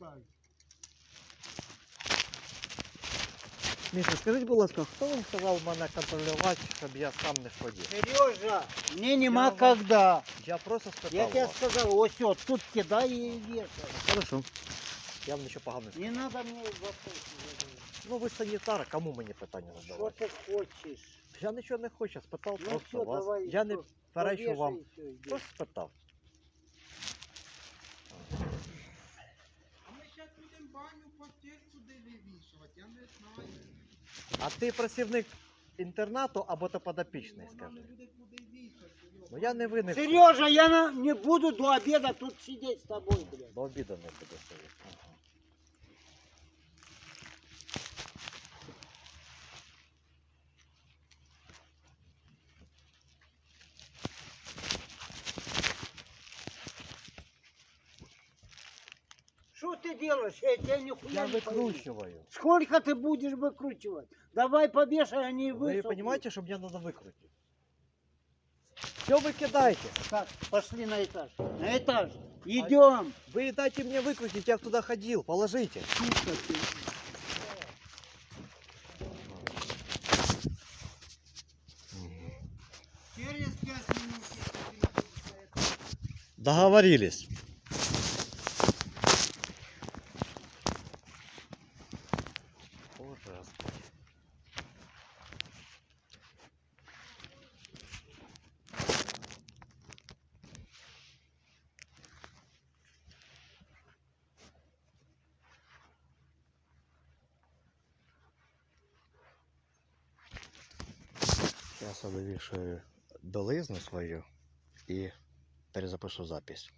Right. Міша, скажіть, будь ласка, хто вам сказав мене контролювати, щоб я сам не ходив? Сережа, мне нема Я вам- когда. Я просто спитав Я тебе вас. сказал, ось вот тут кидай и вешай. Хорошо. Я вам нічого поганого не Не сказав. надо мне вопросы задавать. Ну ви санітар, кому мені питання Что задавати? ты хочешь? Я нічого не хочу, я спитав Ну просто все, вас. давай. я не всё, перечу вам. повешай и всё, иди. Просто спитав. Баню по тексту де вивішувати, я не знаю. А ти працівник інтернату або то подопічний, Вона скажи. буде куди вішати. йо. Ну я не винен. Сережа, я на- не буду до обеда тут сидеть с тобой, блядь. До обіду не буду сидіти. Ага. ты делаешь? Я тебя нихуя Я не пойму. викручую. Сколько ты будешь выкручивать? Давай повешай, они Ви высохнут. розумієте, що мені треба викрутити? Все ви кидаєте. Так, пошли на этаж. На этаж. Идем. Вы дайте мне выкрутить, я туда ходил, положите. Сука ты. Через 5 минут я тобі напишу. Договорились. Господи. Сейчас я довішую долизну свою і перезапишу запись.